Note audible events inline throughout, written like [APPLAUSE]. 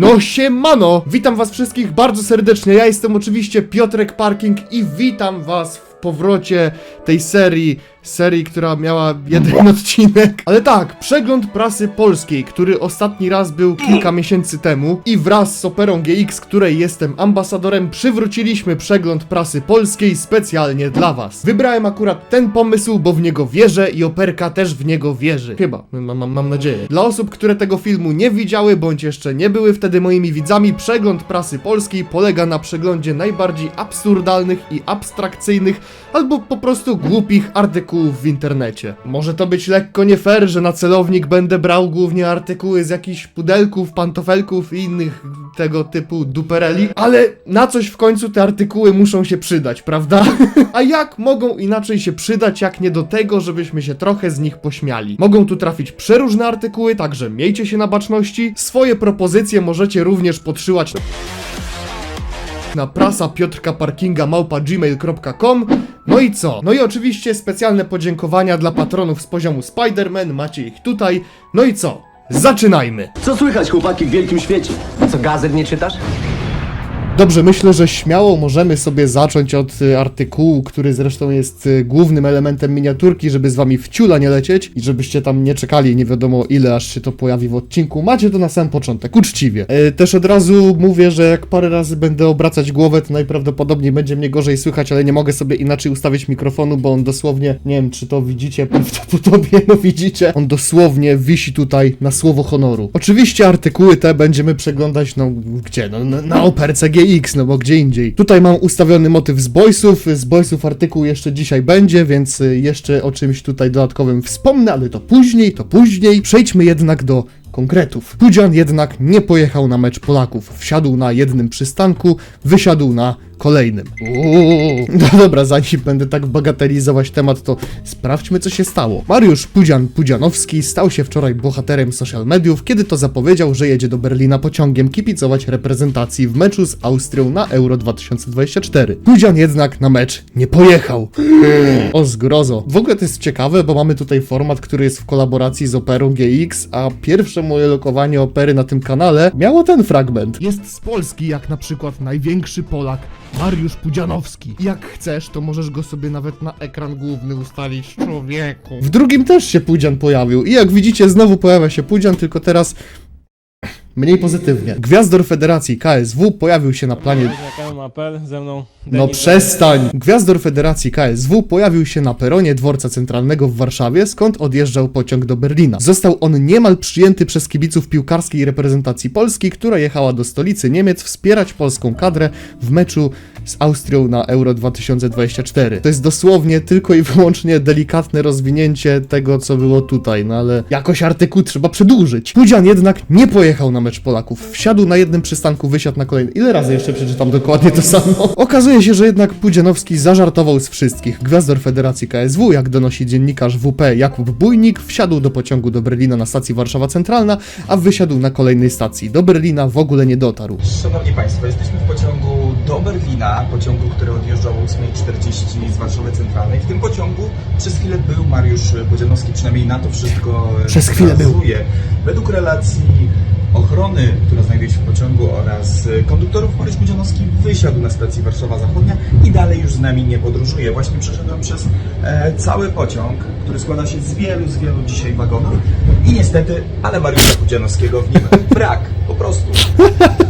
No siemano! Witam was wszystkich bardzo serdecznie, ja jestem oczywiście Piotrek Parking i witam was w powrocie tej serii, serii, która miała jeden [LAUGHS] odcinek. Ale tak, przegląd prasy polskiej, który ostatni raz był kilka miesięcy temu i wraz z Operą GX, której jestem ambasadorem, przywróciliśmy przegląd prasy polskiej specjalnie dla was. Wybrałem akurat ten pomysł, bo w niego wierzę i Operka też w niego wierzy. Chyba, mam, mam, mam nadzieję. Dla osób, które tego filmu nie widziały, bądź jeszcze nie były wtedy moimi widzami, przegląd prasy polskiej polega na przeglądzie najbardziej absurdalnych i abstrakcyjnych, albo po prostu głupich artykułów w internecie. Może to być lekko nie fair, że na celownik będę brał głównie artykuły z jakichś pudelków, pantofelków i innych tego typu dupereli, ale na coś w końcu te artykuły muszą się przydać, prawda? [LAUGHS] A jak mogą inaczej się przydać, jak nie do tego, żebyśmy się trochę z nich pośmiali? Mogą tu trafić przeróżne artykuły, także miejcie się na baczności. Swoje propozycje możecie również podszyłać na prasa Piotrka Parkinga małpa gmail.com No i co? No i oczywiście specjalne podziękowania dla patronów z poziomu Spider-Man, macie ich tutaj. No i co? Zaczynajmy! Co słychać, chłopaki, w wielkim świecie? Co, gazet nie czytasz? Dobrze, myślę, że śmiało możemy sobie zacząć od y, artykułu, który zresztą jest y, głównym elementem miniaturki, żeby z wami w ciula nie lecieć i żebyście tam nie czekali nie wiadomo ile, aż się to pojawi w odcinku. Macie to na sam początek, uczciwie. E, też od razu mówię, że jak parę razy będę obracać głowę, to najprawdopodobniej będzie mnie gorzej słychać, ale nie mogę sobie inaczej ustawić mikrofonu, bo on dosłownie, nie wiem czy to widzicie, [LAUGHS] prawdopodobnie no widzicie, on dosłownie wisi tutaj na słowo honoru. Oczywiście artykuły te będziemy przeglądać, no gdzie? No na, na operce GX, no bo gdzie indziej. Tutaj mam ustawiony motyw z Boysów, z Boysów artykuł jeszcze dzisiaj będzie, więc y, jeszcze o czymś tutaj dodatkowym wspomnę, ale to później, to później. Przejdźmy jednak do konkretów. Pudzian jednak nie pojechał na mecz Polaków. Wsiadł na jednym przystanku, wysiadł na kolejnym. Uuu. No dobra, zanim będę tak bagatelizować temat, to sprawdźmy, co się stało. Mariusz Pudzian Pudzianowski stał się wczoraj bohaterem social mediów, kiedy to zapowiedział, że jedzie do Berlina pociągiem kipicować reprezentacji w meczu z Austrią na Euro 2024. Pudzian jednak na mecz nie pojechał. O zgrozo. W ogóle to jest ciekawe, bo mamy tutaj format, który jest w kolaboracji z Operą GX, a pierwsze moje lokowanie opery na tym kanale miało ten fragment. Jest z Polski, jak na przykład największy Polak, Mariusz Pudzianowski. Jak chcesz, to możesz go sobie nawet na ekran główny ustalić, człowieku. W drugim też się Pudzian pojawił i jak widzicie, znowu pojawia się Pudzian, tylko teraz mniej pozytywnie. Gwiazdor Federacji KSW pojawił się na planie apel ze mną? no Denis. przestań! Gwiazdor Federacji KSW pojawił się na peronie dworca centralnego w Warszawie, skąd odjeżdżał pociąg do Berlina. Został on niemal przyjęty przez kibiców piłkarskiej reprezentacji Polski, która jechała do stolicy Niemiec wspierać polską kadrę w meczu z Austrią na Euro 2024. To jest dosłownie tylko i wyłącznie delikatne rozwinięcie tego, co było tutaj, no ale jakoś artykuł trzeba przedłużyć. Pudzian jednak nie pojechał na mecz Polaków. Wsiadł na jednym przystanku, wysiadł na kolejny. Ile razy jeszcze przeczytam dokładnie to samo? [LAUGHS] Okazuje się, że jednak Pudzianowski zażartował z wszystkich. Gwiazdor Federacji KSW, jak donosi dziennikarz WP Jakub Bujnik, wsiadł do pociągu do Berlina na stacji Warszawa Centralna, a wysiadł na kolejnej stacji. Do Berlina w ogóle nie dotarł. Szanowni Państwo, jesteśmy w pociągu do Berlina, pociągu, który odjeżdżał o 8.40 z Warszawy Centralnej. W tym pociągu przez chwilę był Mariusz Bodzianowski, przynajmniej na to wszystko e, Przez chwilę był. Według relacji ochrony, która znajduje się w pociągu oraz e, konduktorów, Mariusz Bodzianowski wysiadł na stacji Warszawa Zachodnia i dalej już z nami nie podróżuje. Właśnie przeszedłem przez e, cały pociąg, który składa się z wielu, z wielu dzisiaj wagonów i niestety, ale Mariusza Bodzianowskiego w nim brak, po prostu. [LAUGHS]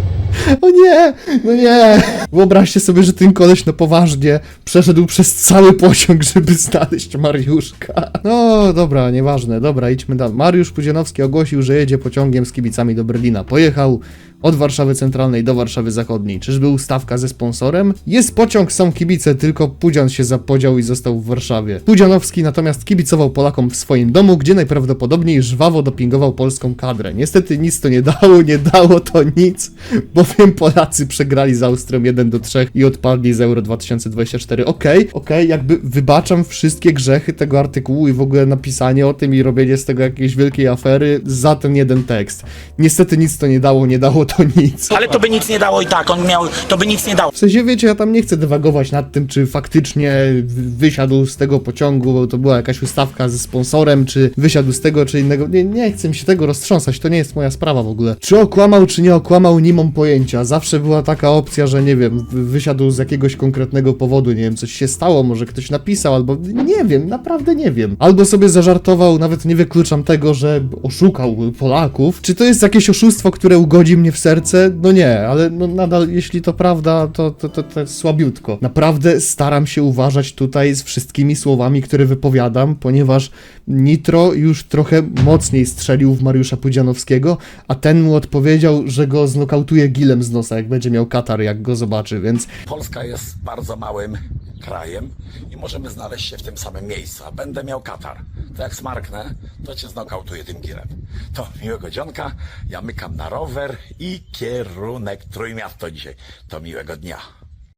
O nie, no nie. Wyobraźcie sobie, że ten koleś na poważnie przeszedł przez cały pociąg, żeby znaleźć Mariuszka. No dobra, nieważne, dobra, idźmy dalej. Mariusz Pudzianowski ogłosił, że jedzie pociągiem z kibicami do Berlina. Pojechał od Warszawy Centralnej do Warszawy Zachodniej. Czyżby ustawka ze sponsorem? Jest pociąg, są kibice, tylko Pudzian się zapodział i został w Warszawie. Pudzianowski natomiast kibicował Polakom w swoim domu, gdzie najprawdopodobniej żwawo dopingował polską kadrę. Niestety nic to nie dało, nie dało to nic, bowiem Polacy przegrali z Austrią 1 do 3 i odpadli z Euro 2024. Okej, okej, jakby wybaczam wszystkie grzechy tego artykułu i w ogóle napisanie o tym i robienie z tego jakiejś wielkiej afery za ten jeden tekst. Niestety nic to nie dało, nie dało to nic. Ale to by nic nie dało i tak, on miał, to by nic nie dało. W sensie, wiecie, ja tam nie chcę dywagować nad tym, czy faktycznie wy- wysiadł z tego pociągu, bo to była jakaś ustawka ze sponsorem, czy wysiadł z tego, czy innego. Nie, nie chcę mi się tego roztrząsać, to nie jest moja sprawa w ogóle. Czy okłamał, czy nie okłamał, nie mam pojęcia. Zawsze była taka opcja, że nie wiem, wy- wysiadł z jakiegoś konkretnego powodu, nie wiem, coś się stało, może ktoś napisał, albo nie wiem, naprawdę nie wiem. Albo sobie zażartował, nawet nie wykluczam tego, że oszukał Polaków. Czy to jest jakieś oszustwo, które ugodzi mnie w serce? No nie, ale no nadal, jeśli to prawda, to, to, to, to słabiutko. Naprawdę staram się uważać tutaj z wszystkimi słowami, które wypowiadam, ponieważ Nitro już trochę mocniej strzelił w Mariusza Pudzianowskiego, a ten mu odpowiedział, że go znokautuje gilem z nosa, jak będzie miał katar, jak go zobaczy, więc Polska jest bardzo małym krajem i możemy znaleźć się w tym samym miejscu, a będę miał katar. To jak smarknę, to cię znokautuję tym girem. To miłego dzionka, ja mykam na rower i kierunek Trójmiasto dzisiaj. To miłego dnia.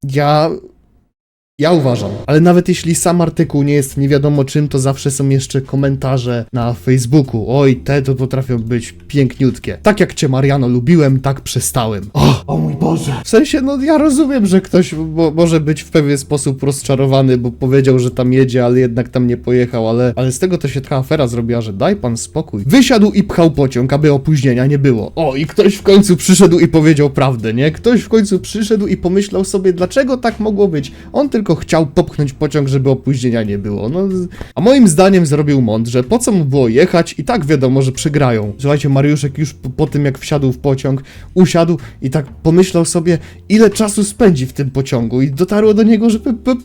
Ja. Ja uważam, ale nawet jeśli sam artykuł nie jest nie wiadomo czym, to zawsze są jeszcze komentarze na Facebooku. Oj, te to potrafią być piękniutkie. Tak jak cię Mariano lubiłem, tak przestałem. O, o mój Boże. W sensie, no ja rozumiem, że ktoś bo, może być w pewien sposób rozczarowany, bo powiedział, że tam jedzie, ale jednak tam nie pojechał, ale, ale z tego to się taka afera zrobiła, że daj pan spokój. Wysiadł i pchał pociąg, aby opóźnienia nie było. O, i ktoś w końcu przyszedł i powiedział prawdę, nie? Ktoś w końcu przyszedł i pomyślał sobie, dlaczego tak mogło być. On tylko chciał popchnąć pociąg, żeby opóźnienia nie było. No, a moim zdaniem zrobił mądrze. Po co mu było jechać? I tak wiadomo, że przegrają. Słuchajcie, Mariuszek już po, po tym, jak wsiadł w pociąg, usiadł i tak pomyślał sobie, ile czasu spędzi w tym pociągu. I dotarło do niego, że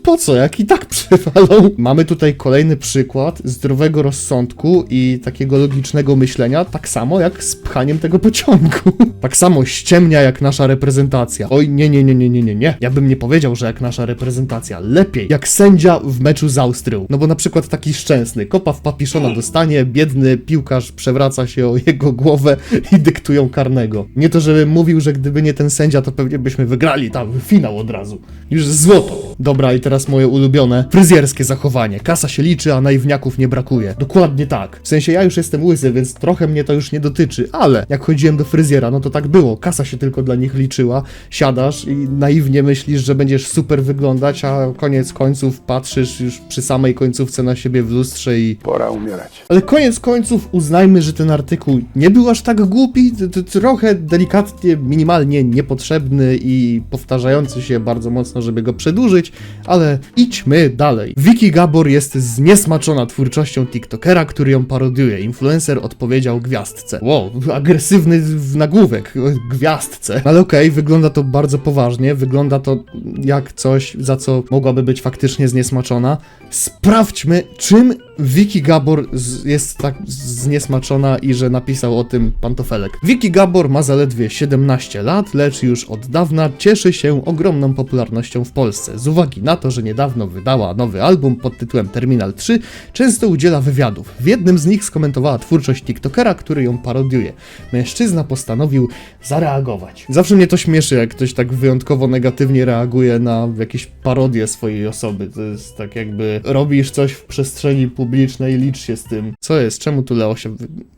po co, jak i tak [LAUGHS] przewalą. Mamy tutaj kolejny przykład zdrowego rozsądku i takiego logicznego myślenia, tak samo jak z pchaniem tego pociągu. [LAUGHS] tak samo ściemnia jak nasza reprezentacja. Oj, nie, nie, nie, nie, nie, nie, nie. Ja bym nie powiedział, że jak nasza reprezentacja. Lepiej, jak sędzia w meczu z Austrią. No bo na przykład taki szczęsny, kopa w papiszona dostanie, biedny piłkarz przewraca się o jego głowę i dyktują karnego. Nie to, żebym mówił, że gdyby nie ten sędzia, to pewnie byśmy wygrali tam finał od razu. Już złoto. Dobra, i teraz moje ulubione. Fryzjerskie zachowanie. Kasa się liczy, a naiwniaków nie brakuje. Dokładnie tak. W sensie ja już jestem łysy, więc trochę mnie to już nie dotyczy, ale jak chodziłem do fryzjera, no to tak było. Kasa się tylko dla nich liczyła. Siadasz i naiwnie myślisz, że będziesz super wyglądać, a koniec końców patrzysz już przy samej końcówce na siebie w lustrze i Pora umierać. ale koniec końców uznajmy, że ten artykuł nie był aż tak głupi, trochę delikatnie, minimalnie niepotrzebny i powtarzający się bardzo mocno, żeby go przedłużyć, ale idźmy dalej. Vicky Gabor jest zniesmaczona twórczością TikTokera, który ją parodiuje. Influencer odpowiedział gwiazdce. Wow, agresywny w nagłówek, gwiazdce. Ale okej, wygląda to bardzo poważnie, wygląda to jak coś, za co mogłaby być faktycznie zniesmaczona. Sprawdźmy, czym Vicky Gabor z, jest tak zniesmaczona i że napisał o tym pantofelek. Vicky Gabor ma zaledwie 17 lat, lecz już od dawna cieszy się ogromną popularnością w Polsce. Z uwagi na to, że niedawno wydała nowy album pod tytułem Terminal 3, często udziela wywiadów. W jednym z nich skomentowała twórczość TikTokera, który ją parodiuje. Mężczyzna postanowił zareagować. Zawsze mnie to śmieszy, jak ktoś tak wyjątkowo negatywnie reaguje na jakieś parodie swojej osoby. To jest tak jakby robisz coś w przestrzeni publicznej, licz się z tym. Co jest? Czemu tu Leo się...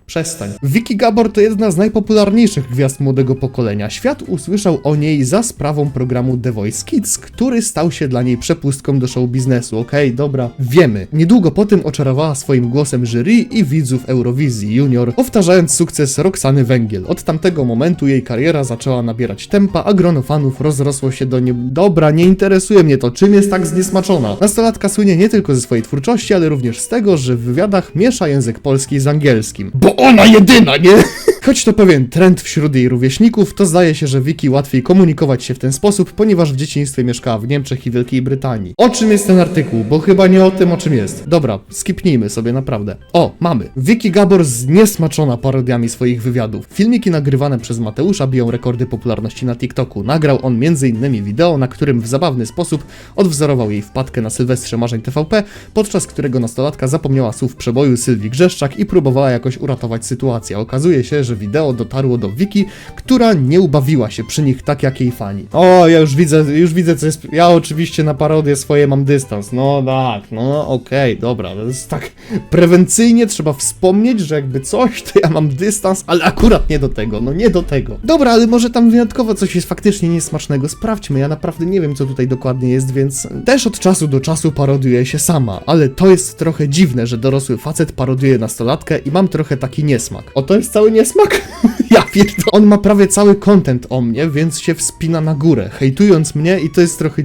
Przestań. Vicky Gabor to jedna z najpopularniejszych gwiazd młodego pokolenia. Świat usłyszał o niej za sprawą programu The Voice Kids, który stał się dla niej przepustką do show biznesu. Okej, dobra, wiemy. Niedługo po tym oczarowała swoim głosem jury i widzów Eurowizji Junior, powtarzając sukces Roxany Węgiel. Od tamtego momentu jej kariera zaczęła nabierać tempa, a grono fanów rozrosło się do nie... Dobra, nie interesuje mnie to, czym jest tak zniesmaczona. Nastolatka słynie nie tylko ze swojej twórczości, ale również z tego, że w wywiadach miesza język polski z angielskim. Bo oh no, you didn't, I. Choć to pewien trend wśród jej rówieśników, to zdaje się, że Wiki łatwiej komunikować się w ten sposób, ponieważ w dzieciństwie mieszkała w Niemczech i Wielkiej Brytanii. O czym jest ten artykuł? Bo chyba nie o tym, o czym jest. Dobra, skipnijmy sobie naprawdę. O, mamy. Wiki Gabor zniesmaczona parodiami swoich wywiadów. Filmiki nagrywane przez Mateusza biją rekordy popularności na TikToku. Nagrał on m.in. wideo, na którym w zabawny sposób odwzorował jej wpadkę na Sylwestrze Marzeń TVP, podczas którego nastolatka zapomniała słów przeboju Sylwii Grzeszczak i próbowała jakoś uratować sytuację. Okazuje się, że że wideo dotarło do Wiki, która nie ubawiła się przy nich tak jak jej fani. O, ja już widzę, już widzę co jest... Ja oczywiście na parodię swoje mam dystans. No tak, no okej, dobra. To jest tak prewencyjnie trzeba wspomnieć, że jakby coś, to ja mam dystans, ale akurat nie do tego, no nie do tego. Dobra, ale może tam wyjątkowo coś jest faktycznie niesmacznego. Sprawdźmy, ja naprawdę nie wiem co tutaj dokładnie jest, więc też od czasu do czasu parodiuję się sama, ale to jest trochę dziwne, że dorosły facet parodiuje nastolatkę i mam trochę taki niesmak. O, to jest cały niesmak? [LAUGHS] ja pierdolę. On ma prawie cały content o mnie, więc się wspina na górę, hejtując mnie i to jest trochę...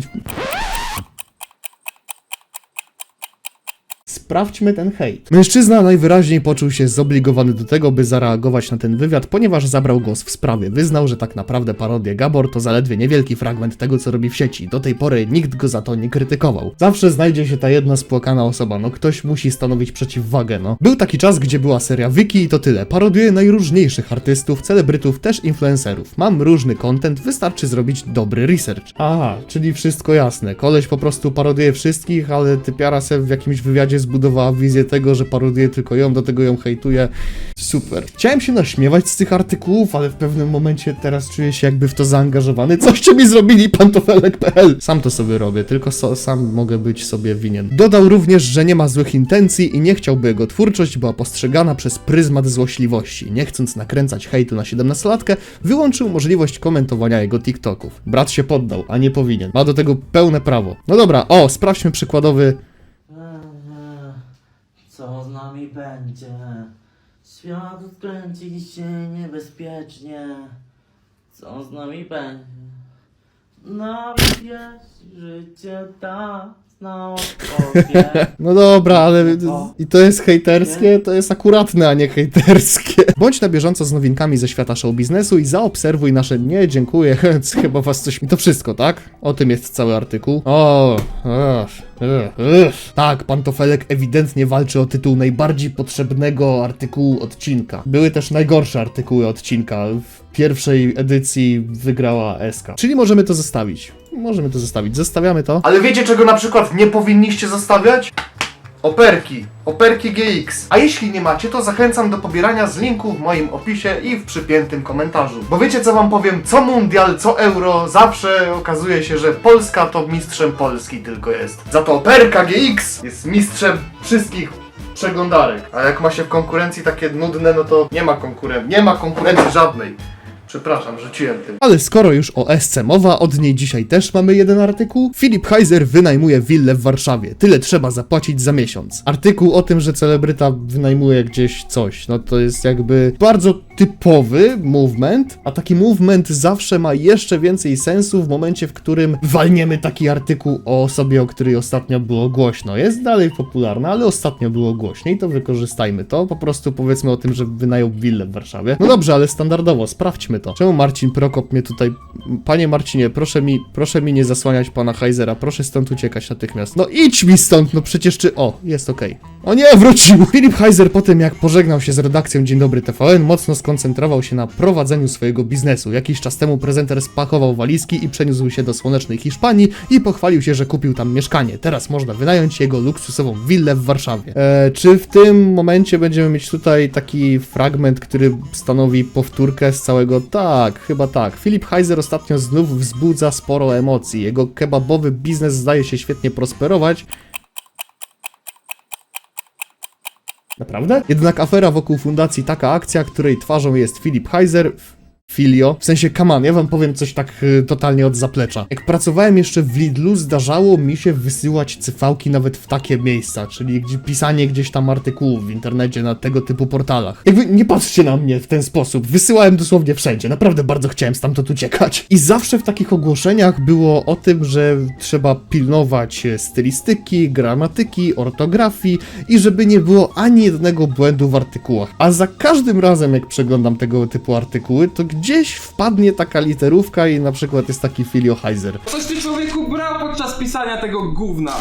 Sprawdźmy ten hejt. Mężczyzna najwyraźniej poczuł się zobligowany do tego, by zareagować na ten wywiad, ponieważ zabrał głos w sprawie. Wyznał, że tak naprawdę parodię Gabor to zaledwie niewielki fragment tego, co robi w sieci. Do tej pory nikt go za to nie krytykował. Zawsze znajdzie się ta jedna spłakana osoba, no ktoś musi stanowić przeciwwagę, no. Był taki czas, gdzie była seria Wiki i to tyle. Parodiuję najróżniejszych artystów, celebrytów, też influencerów. Mam różny content, wystarczy zrobić dobry research. Aha, czyli wszystko jasne. Koleś po prostu parodiuje wszystkich, ale typiara se w jakimś wywiadzie zbudowała wizję tego, że parodiuje tylko ją, do tego ją hejtuje. Super. Chciałem się naśmiewać z tych artykułów, ale w pewnym momencie teraz czuję się jakby w to zaangażowany. Coście mi zrobili, pantofelek.pl. Sam to sobie robię, tylko so, sam mogę być sobie winien. Dodał również, że nie ma złych intencji i nie chciałby jego twórczość była postrzegana przez pryzmat złośliwości. Nie chcąc nakręcać hejtu na 17-latkę, wyłączył możliwość komentowania jego TikToków. Brat się poddał, a nie powinien. Ma do tego pełne prawo. No dobra, o, sprawdźmy przykładowy Nami będzie? Świat odkręci się niebezpiecznie. Co z nami będzie? Nawet jeśli życie da odpowiedź. [LAUGHS] No dobra, ale O. i to jest hejterskie, to jest akuratne, a nie hejterskie. [LAUGHS] Bądź na bieżąco z nowinkami ze świata show biznesu i zaobserwuj nasze nie, dziękuję, [LAUGHS] chyba was coś mi to wszystko, tak? O tym jest cały artykuł. O, ech, ech, ech. tak, pantofelek ewidentnie walczy o tytuł najbardziej potrzebnego artykułu odcinka. Były też najgorsze artykuły odcinka. W pierwszej edycji wygrała SK. Czyli możemy to zostawić. Możemy to zostawić. Zostawiamy to. Ale wiecie, czego na przykład nie powinniście zostawiać? Operki. Operki GX. A jeśli nie macie, to zachęcam do pobierania z linku w moim opisie i w przypiętym komentarzu. Bo wiecie co wam powiem, co mundial, co euro, zawsze okazuje się, że Polska to mistrzem Polski tylko jest. Za to Operka GX jest mistrzem wszystkich przeglądarek. A jak ma się w konkurencji takie nudne, no to nie ma konkurencji, nie ma konkurencji żadnej. Przepraszam, rzuciłem tym. Ale skoro już o SC mowa, od niej dzisiaj też mamy jeden artykuł. Filip Heiser wynajmuje willę w Warszawie. Tyle trzeba zapłacić za miesiąc. Artykuł o tym, że celebryta wynajmuje gdzieś coś. No to jest jakby bardzo typowy movement, a taki movement zawsze ma jeszcze więcej sensu w momencie, w którym walniemy taki artykuł o osobie, o której ostatnio było głośno. Jest dalej popularna, ale ostatnio było głośniej, to wykorzystajmy to. Po prostu powiedzmy o tym, że wynajął willę w Warszawie. No dobrze, ale standardowo, sprawdźmy to. Czemu Marcin Prokop mnie tutaj... Panie Marcinie, proszę mi, proszę mi nie zasłaniać pana Heizera, proszę stąd uciekać natychmiast. No idź mi stąd, no przecież czy... O, jest okej. O nie, wrócił! [LAUGHS] Filip Heiser po tym, jak pożegnał się z redakcją Dzień Dobry TVN, mocno skoncentrował się na prowadzeniu swojego biznesu. Jakiś czas temu prezenter spakował walizki i przeniósł się do słonecznej Hiszpanii i pochwalił się, że kupił tam mieszkanie. Teraz można wynająć jego luksusową willę w Warszawie. E, czy w tym momencie będziemy mieć tutaj taki fragment, który stanowi powtórkę z całego... Tak, chyba tak. Filip Heiser ostatnio znów wzbudza sporo emocji. Jego kebabowy biznes zdaje się świetnie prosperować, Naprawdę? Jednak afera wokół fundacji Taka Akcja, której twarzą jest Filip Heiser, Filio, w sensie kaman, ja wam powiem coś tak y, totalnie od zaplecza. Jak pracowałem jeszcze w Lidlu, zdarzało mi się wysyłać cyfałki nawet w takie miejsca, czyli gdzie, pisanie gdzieś tam artykułów w internecie na tego typu portalach. Jakby nie patrzcie na mnie w ten sposób, wysyłałem dosłownie wszędzie, naprawdę bardzo chciałem stamtąd uciekać. I zawsze w takich ogłoszeniach było o tym, że trzeba pilnować e, stylistyki, gramatyki, ortografii i żeby nie było ani jednego błędu w artykułach. A za każdym razem, jak przeglądam tego typu artykuły, to wpadnie taka literówka i na przykład jest taki Filio Heiser. Coś ty człowieku brał stało podczas pisania tego gówna?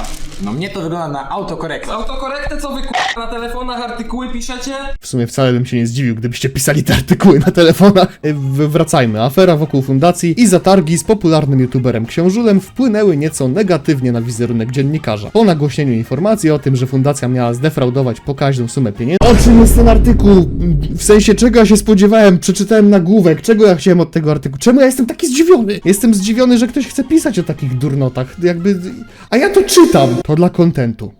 No mnie to wygląda na autokorektę. Autokorektę co wy k***a, na telefonach artykuły piszecie? W sumie wcale bym się nie zdziwił, gdybyście pisali te artykuły na telefonach. Y, w- Wracajmy. Afera wokół fundacji i zatargi z popularnym youtuberem Książulem wpłynęły nieco negatywnie na wizerunek dziennikarza. Po nagłośnieniu informacji o tym, że fundacja miała zdefraudować pokaźną sumę pieniędzy. O czym jest ten artykuł? W sensie czego ja się spodziewałem? Przeczytałem nagłówek. Czego ja chciałem od tego artykułu? Czemu ja jestem taki zdziwiony? Jestem zdziwiony, że ktoś chce pisać o takich durnotach. Jakby... A ja to czytam! To dla kontentu.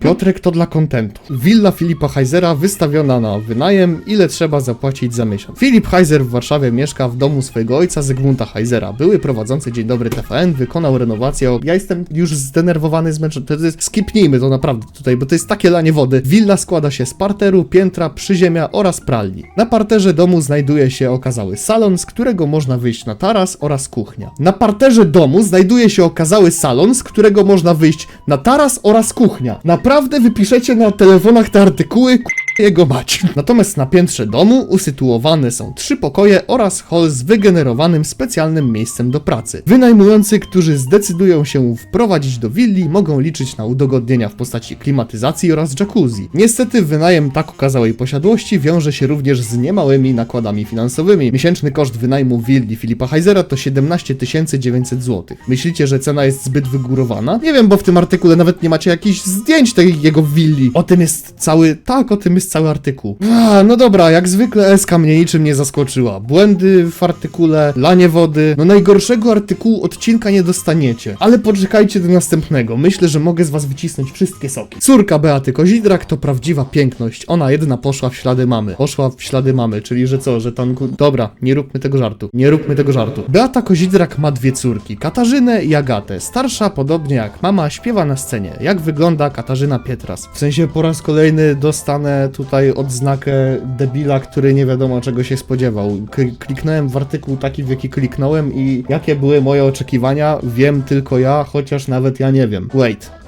Piotrek to dla kontentu. Willa Filipa Heizera wystawiona na wynajem, ile trzeba zapłacić za miesiąc. Filip Heizer w Warszawie mieszka w domu swojego ojca Zygmunta Heizera. Były prowadzący Dzień Dobry TVN, wykonał renowację. Ja jestem już zdenerwowany, zmęczony. To jest, skipnijmy to naprawdę tutaj, bo to jest takie lanie wody. Willa składa się z parteru, piętra, przyziemia oraz pralni. Na parterze domu znajduje się okazały salon, z którego można wyjść na taras oraz kuchnia. Na parterze domu znajduje się okazały salon, z którego można wyjść na taras oraz kuchnia. Naprawdę wypiszecie na telefonach te artykuły? Jego mać. Natomiast na piętrze domu usytuowane są trzy pokoje oraz hol z wygenerowanym specjalnym miejscem do pracy. Wynajmujący, którzy zdecydują się wprowadzić do willi, mogą liczyć na udogodnienia w postaci klimatyzacji oraz jacuzzi. Niestety wynajem tak okazałej posiadłości wiąże się również z niemałymi nakładami finansowymi. Miesięczny koszt wynajmu willi Filipa Heizera to 17 900 zł. Myślicie, że cena jest zbyt wygórowana? Nie wiem, bo w tym artykule nawet nie macie jakichś zdjęć tej jego willi. O tym jest cały, tak, o tym jest cały artykuł. A, no dobra, jak zwykle SK mnie niczym nie zaskoczyła. Błędy w artykule, lanie wody. No najgorszego artykułu odcinka nie dostaniecie. Ale poczekajcie do następnego. Myślę, że mogę z was wycisnąć wszystkie soki. Córka Beaty Kozidrak to prawdziwa piękność. Ona jedna poszła w ślady mamy. Poszła w ślady mamy, czyli że co, że tam... Dobra, nie róbmy tego żartu. Nie róbmy tego żartu. Beata Kozidrak ma dwie córki. Katarzynę i Agatę. Starsza, podobnie jak mama, śpiewa na scenie. Jak wygląda Katarzyna Pietras? W sensie po raz kolejny dostanę tutaj odznakę debila, który nie wiadomo czego się spodziewał. K kliknąłem w artykuł taki, w jaki kliknąłem i jakie były moje oczekiwania, wiem tylko ja, chociaż nawet ja nie wiem. Wait.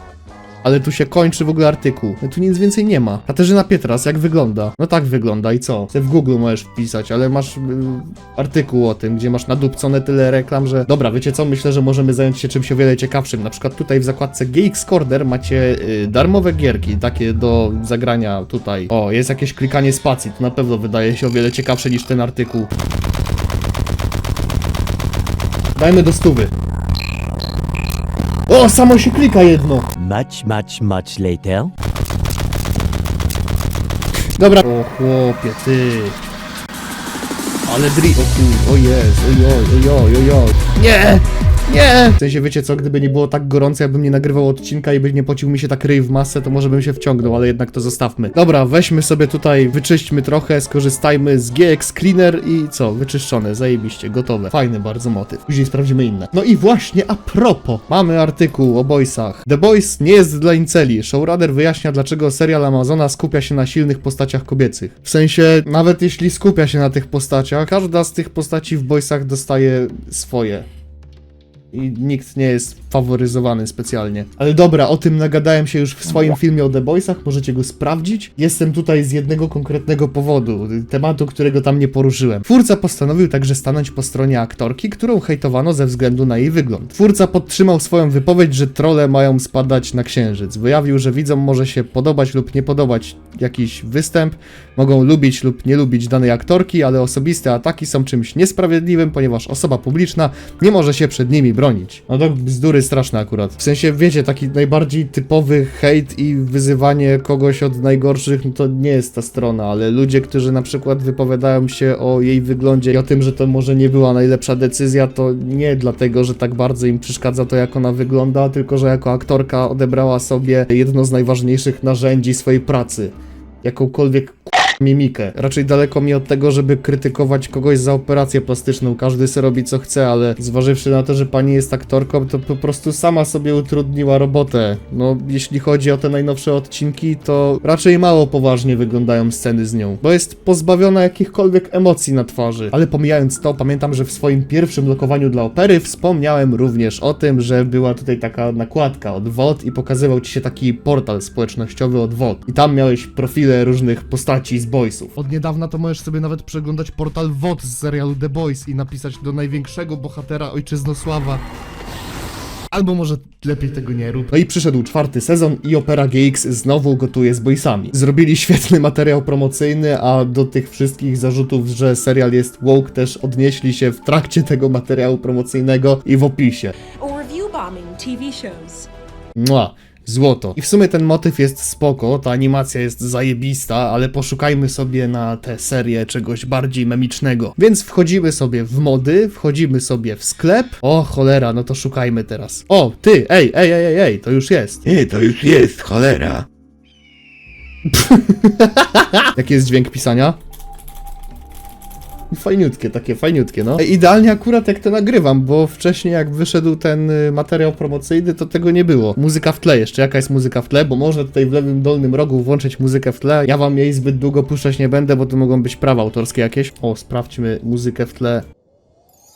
Ale tu się kończy w ogóle artykuł. Tu nic więcej nie ma. Katarzyna Pietras, jak wygląda? No tak wygląda i co? Ty w Google możesz wpisać, ale masz y, artykuł o tym, gdzie masz nadupcone tyle reklam, że... Dobra, wiecie co? Myślę, że możemy zająć się czymś o wiele ciekawszym. Na przykład tutaj w zakładce GX Corner macie y, darmowe gierki, takie do zagrania tutaj. O, jest jakieś klikanie spacji, to na pewno wydaje się o wiele ciekawsze niż ten artykuł. Dajmy do stówy. O, samo się klika jedno! Much, much, much later. Dobra. O chłopie, ty. Ale dri... O kur... O jest, ojoj, ojoj, ojoj. Nie! Nie! W sensie, wiecie co, gdyby nie było tak gorąco, jakbym nie nagrywał odcinka i by nie pocił mi się tak ryj w masę, to może bym się wciągnął, ale jednak to zostawmy. Dobra, weźmy sobie tutaj, wyczyśćmy trochę, skorzystajmy z GX Cleaner i co? Wyczyszczone, zajebiście, gotowe. Fajny bardzo motyw. Później sprawdzimy inne. No i właśnie, a propos, mamy artykuł o boysach. The Boys nie jest dla inceli. Showrunner wyjaśnia, dlaczego serial Amazona skupia się na silnych postaciach kobiecych. W sensie, nawet jeśli skupia się na tych postaciach, każda z tych postaci w boysach dostaje swoje i nikt nie jest faworyzowany specjalnie. Ale dobra, o tym nagadałem się już w swoim filmie o The Boysach, możecie go sprawdzić. Jestem tutaj z jednego konkretnego powodu, tematu, którego tam nie poruszyłem. Twórca postanowił także stanąć po stronie aktorki, którą hejtowano ze względu na jej wygląd. Twórca podtrzymał swoją wypowiedź, że trole mają spadać na księżyc. Wyjawił, że widzom może się podobać lub nie podobać jakiś występ, mogą lubić lub nie lubić danej aktorki, ale osobiste ataki są czymś niesprawiedliwym, ponieważ osoba publiczna nie może się przed nimi bronić. No to bzdury straszne akurat. W sensie, wiecie, taki najbardziej typowy hejt i wyzywanie kogoś od najgorszych, no to nie jest ta strona, ale ludzie, którzy na przykład wypowiadają się o jej wyglądzie i o tym, że to może nie była najlepsza decyzja, to nie dlatego, że tak bardzo im przeszkadza to, jak ona wygląda, tylko że jako aktorka odebrała sobie jedno z najważniejszych narzędzi swojej pracy. Jakąkolwiek mimikę. Raczej daleko mi od tego, żeby krytykować kogoś za operację plastyczną. Każdy sobie robi co chce, ale zważywszy na to, że pani jest aktorką, to po prostu sama sobie utrudniła robotę. No, jeśli chodzi o te najnowsze odcinki, to raczej mało poważnie wyglądają sceny z nią, bo jest pozbawiona jakichkolwiek emocji na twarzy. Ale pomijając to, pamiętam, że w swoim pierwszym lokowaniu dla opery wspomniałem również o tym, że była tutaj taka nakładka od WOD i pokazywał ci się taki portal społecznościowy od WOD. I tam miałeś profile różnych postaci z Boysów. Od niedawna to możesz sobie nawet przeglądać portal WOD z serialu The Boys i napisać do największego bohatera ojczyznosława Albo może lepiej tego nie rób. No i przyszedł czwarty sezon i Opera GX znowu gotuje z boysami. Zrobili świetny materiał promocyjny, a do tych wszystkich zarzutów, że serial jest woke też odnieśli się w trakcie tego materiału promocyjnego i w opisie. or review bombing TV shows. Mua, złoto. I w sumie ten motyw jest spoko, ta animacja jest zajebista, ale poszukajmy sobie na tę serię czegoś bardziej memicznego. Więc wchodzimy sobie w mody, wchodzimy sobie w sklep. O cholera, no to szukajmy teraz. O, ty, ej, ej, ej, ej, ej, to już jest. Nie, to już jest, cholera. [LAUGHS] Jaki jest dźwięk pisania? Fajniutkie, takie fajniutkie, no. Idealnie akurat jak to nagrywam, bo wcześniej jak wyszedł ten y, materiał promocyjny, to tego nie było. Muzyka w tle jeszcze, jaka jest muzyka w tle? Bo można tutaj w lewym dolnym rogu włączyć muzykę w tle. Ja wam jej zbyt długo puszczać nie będę, bo to mogą być prawa autorskie jakieś. O, sprawdźmy muzykę w tle.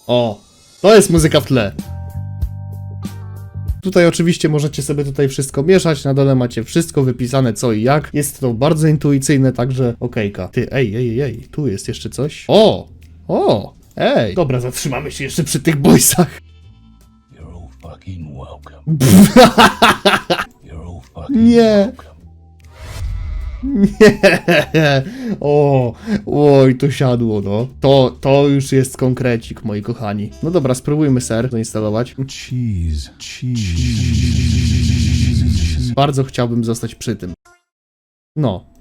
O, to jest muzyka w tle. Tutaj oczywiście możecie sobie tutaj wszystko mieszać, na dole macie wszystko wypisane co i jak. Jest to bardzo intuicyjne, także okejka. Ty, ej, ej, ej, ej, tu jest jeszcze coś. O! O! Ej! Dobra, zatrzymamy się jeszcze przy tych boysach. [LAUGHS] Nie. [LAUGHS] Nie. O, oj, to siadło, no. To, to już jest konkrecik, moi kochani. No dobra, spróbujmy ser zainstalować. Cheese, cheese. Bardzo chciałbym zostać przy tym. No.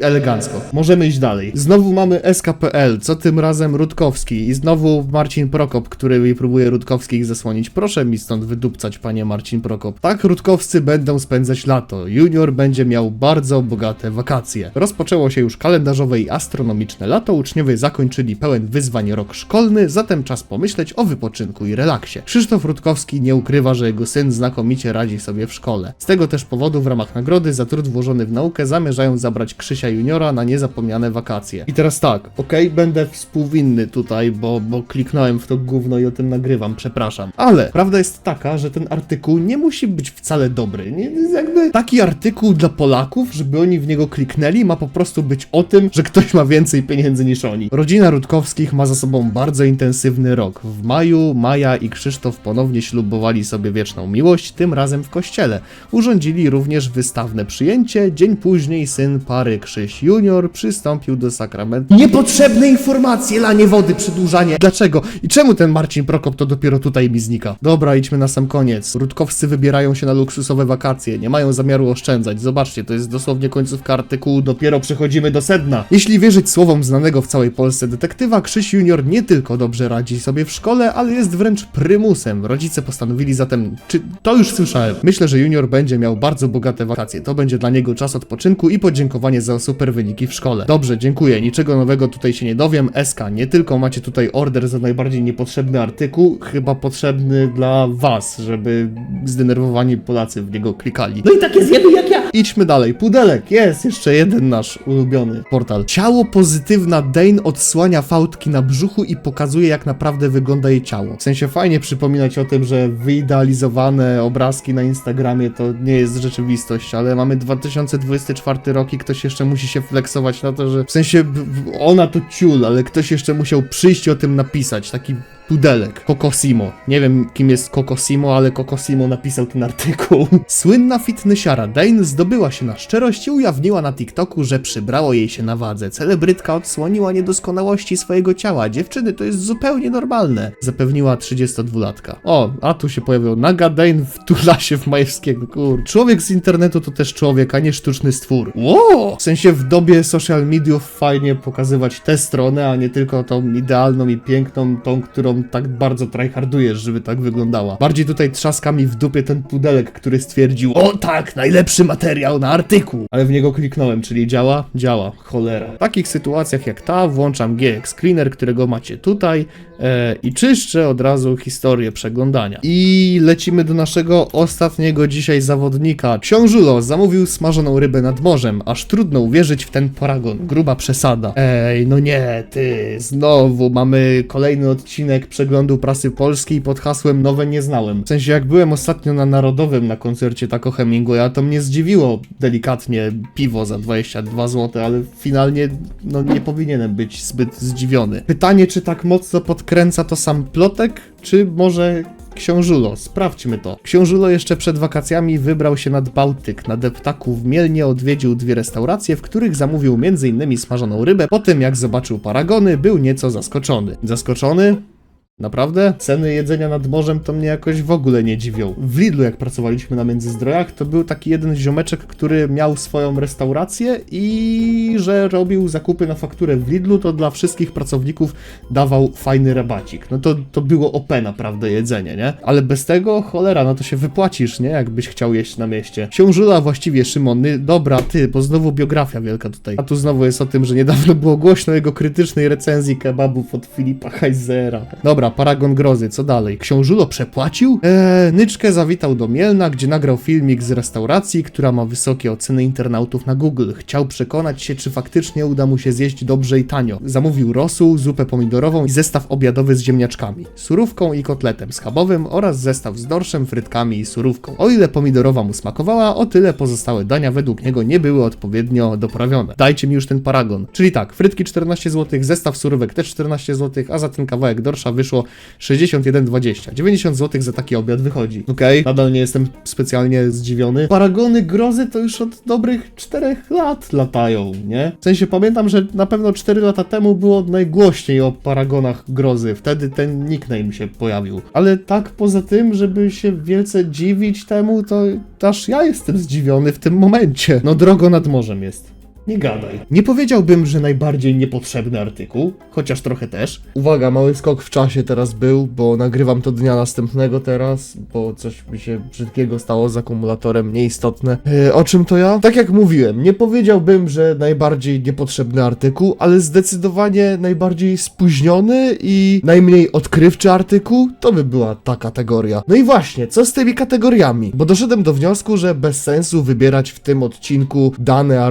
Elegancko. Możemy iść dalej. Znowu mamy SKPL, co tym razem Rutkowski i znowu Marcin Prokop, który próbuje Rutkowskich zasłonić. Proszę mi stąd wydupcać, panie Marcin Prokop. Tak Rutkowscy będą spędzać lato. Junior będzie miał bardzo bogate wakacje. Rozpoczęło się już kalendarzowe i astronomiczne lato, uczniowie zakończyli pełen wyzwań rok szkolny, zatem czas pomyśleć o wypoczynku i relaksie. Krzysztof Rutkowski nie ukrywa, że jego syn znakomicie radzi sobie w szkole. Z tego też powodu w ramach nagrody za trud włożony w naukę zamierzają zabrać Krzysia Juniora na niezapomniane wakacje. I teraz tak, okej, będę współwinny tutaj, bo, bo kliknąłem w to gówno i o tym nagrywam, przepraszam. Ale prawda jest taka, że ten artykuł nie musi być wcale dobry. Nie, jakby taki artykuł dla Polaków, żeby oni w niego kliknęli, ma po prostu być o tym, że ktoś ma więcej pieniędzy niż oni. Rodzina Rutkowskich ma za sobą bardzo intensywny rok. W maju Maja i Krzysztof ponownie ślubowali sobie wieczną miłość, tym razem w kościele. Urządzili również wystawne przyjęcie. Dzień później syn pary Krzyś Junior przystąpił do sakramentu. Niepotrzebne informacje, lanie wody, przedłużanie. Dlaczego? I czemu ten Marcin Prokop to dopiero tutaj mi znika? Dobra, idźmy na sam koniec. Rutkowscy wybierają się na luksusowe wakacje, nie mają zamiaru oszczędzać. Zobaczcie, to jest dosłownie końcówka artykułu, dopiero przechodzimy do sedna. Jeśli wierzyć słowom znanego w całej Polsce detektywa, Krzyś Junior nie tylko dobrze radzi sobie w szkole, ale jest wręcz prymusem. Rodzice postanowili zatem, czy to już słyszałem. Myślę, że Junior będzie miał bardzo bogate wakacje. To będzie dla niego czas odpoczynku i podziękowanie za super wyniki w szkole. Dobrze, dziękuję. Niczego nowego tutaj się nie dowiem. SK, nie tylko macie tutaj order za najbardziej niepotrzebny artykuł, chyba potrzebny dla was, żeby zdenerwowani Polacy w niego klikali. No i takie zjeby jak ja! Idźmy dalej. Pudelek, jest jeszcze jeden nasz ulubiony portal. Ciało pozytywna Dane odsłania fałdki na brzuchu i pokazuje jak naprawdę wygląda jej ciało. W sensie fajnie przypominać o tym, że wyidealizowane obrazki na Instagramie to nie jest rzeczywistość, ale mamy 2024 rok i ktoś jeszcze musi się flexować na to, że w sensie ona to ciul, ale ktoś jeszcze musiał przyjść i o tym napisać. Taki Kokosimo. Nie wiem, kim jest Kokosimo, ale Kokosimo napisał ten artykuł. [LAUGHS] Słynna fitnessiara Dane zdobyła się na szczerość i ujawniła na TikToku, że przybrało jej się na wadze. Celebrytka odsłoniła niedoskonałości swojego ciała. Dziewczyny, to jest zupełnie normalne. Zapewniła 32-latka. O, a tu się pojawił naga Dane wtula się w Majewskiego. Kur. Człowiek z internetu to też człowiek, a nie sztuczny stwór. Wow! W sensie w dobie social mediów fajnie pokazywać tę stronę, a nie tylko tą idealną i piękną, tą, którą tak bardzo tryhardujesz, żeby tak wyglądała. Bardziej tutaj trzaska mi w dupie ten pudelek, który stwierdził, o tak, najlepszy materiał na artykuł. Ale w niego kliknąłem, czyli działa? Działa. Cholera. W takich sytuacjach jak ta włączam GX Cleaner, którego macie tutaj i czyszczę od razu historię przeglądania. I lecimy do naszego ostatniego dzisiaj zawodnika. Książulo zamówił smażoną rybę nad morzem, aż trudno uwierzyć w ten paragon. Gruba przesada. Ej, no nie, ty, znowu mamy kolejny odcinek przeglądu prasy polskiej pod hasłem Nowe nie znałem. W sensie jak byłem ostatnio na Narodowym na koncercie Taco Hemingwaya, to mnie zdziwiło delikatnie piwo za 22 zł, ale finalnie no nie powinienem być zbyt zdziwiony. Pytanie, czy tak mocno podkreślam podkręca to sam plotek, czy może Książulo, sprawdźmy to. Książulo jeszcze przed wakacjami wybrał się nad Bałtyk. Na deptaku w Mielnie odwiedził dwie restauracje, w których zamówił m.in. smażoną rybę. Po tym jak zobaczył paragony, był nieco zaskoczony. Zaskoczony? Naprawdę? Ceny jedzenia nad morzem to mnie jakoś w ogóle nie dziwią. W Lidlu, jak pracowaliśmy na Międzyzdrojach, to był taki jeden ziomeczek, który miał swoją restaurację i że robił zakupy na fakturę w Lidlu, to dla wszystkich pracowników dawał fajny rabacik. No to, to było OP naprawdę jedzenie, nie? Ale bez tego, cholera, no to się wypłacisz, nie? Jakbyś chciał jeść na mieście. Książula właściwie, Szymony, dobra, ty, bo znowu biografia wielka tutaj. A tu znowu jest o tym, że niedawno było głośno jego krytycznej recenzji kebabów od Filipa Heisera. Dobra, Paragon Grozy, co dalej? Książulo przepłacił? Eee, Nyczkę zawitał do Mielna, gdzie nagrał filmik z restauracji, która ma wysokie oceny internautów na Google. Chciał przekonać się, czy faktycznie uda mu się zjeść dobrze i tanio. Zamówił rosół, zupę pomidorową i zestaw obiadowy z ziemniaczkami, surówką i kotletem schabowym oraz zestaw z dorszem, frytkami i surówką. O ile pomidorowa mu smakowała, o tyle pozostałe dania według niego nie były odpowiednio doprawione. Dajcie mi już ten paragon. Czyli tak, frytki 14 zł, zestaw surówek też 14 zł, a za ten kawałek dorsza wyszło 61,20. 90 zł za taki obiad wychodzi. Okej, nadal nie jestem specjalnie zdziwiony. Paragony grozy to już od dobrych 4 lat latają, nie? W sensie pamiętam, że na pewno 4 lata temu było najgłośniej o paragonach grozy. Wtedy ten nickname się pojawił. Ale tak poza tym, żeby się wielce dziwić temu, to aż ja jestem zdziwiony w tym momencie. No drogo nad morzem jest. Nie gadaj. Nie powiedziałbym, że najbardziej niepotrzebny artykuł, chociaż trochę też. Uwaga, mały skok w czasie teraz był, bo nagrywam to dnia następnego teraz, bo coś mi się brzydkiego stało z akumulatorem, nieistotne. E, o czym to ja? Tak jak mówiłem, nie powiedziałbym, że najbardziej niepotrzebny artykuł, ale zdecydowanie najbardziej spóźniony i najmniej odkrywczy artykuł, to by była ta kategoria. No i właśnie, co z tymi kategoriami? Bo doszedłem do wniosku, że bez sensu wybierać w tym odcinku dane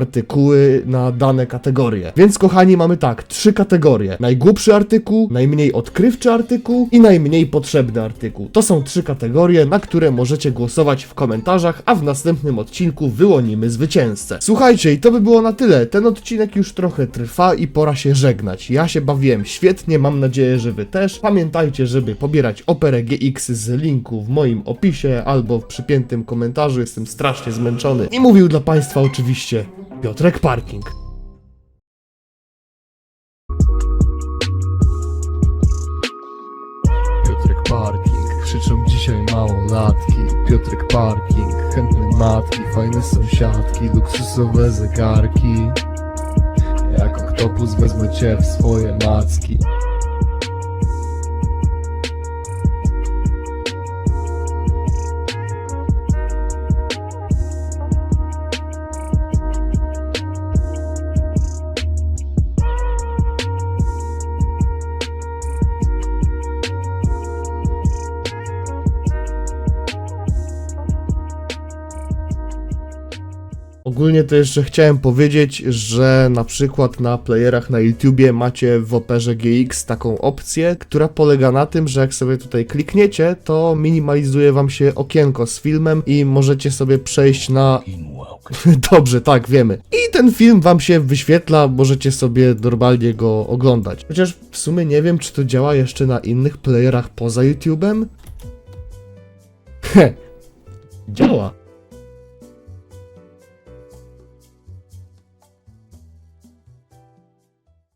na dane kategorie. Więc kochani, mamy tak, trzy kategorie. Najgłupszy artykuł, najmniej odkrywczy artykuł i najmniej potrzebny artykuł. To są trzy kategorie, na które możecie głosować w komentarzach, a w następnym odcinku wyłonimy zwycięzcę. Słuchajcie, i to by było na tyle. Ten odcinek już trochę trwa i pora się żegnać. Ja się bawiłem świetnie, mam nadzieję, że wy też. Pamiętajcie, żeby pobierać Operę GX z linku w moim opisie albo w przypiętym komentarzu. Jestem strasznie zmęczony. I mówił dla Państwa oczywiście Piotrek Parking. Piotrek Parking, krzyczą dzisiaj małolatki. Piotrek Parking, chętne matki, fajne sąsiadki Luksusowe zegarki. Jak oktopus wezmę cię w swoje macki Ogólnie to jeszcze chciałem powiedzieć, że na przykład na playerach na YouTubie macie w Operze GX taką opcję, która polega na tym, że jak sobie tutaj klikniecie, to minimalizuje wam się okienko z filmem i możecie sobie przejść na... [LAUGHS] Dobrze, tak, wiemy. I ten film wam się wyświetla, możecie sobie normalnie go oglądać. Chociaż w sumie nie wiem, czy to działa jeszcze na innych playerach poza YouTubem? [LAUGHS] Heh, działa.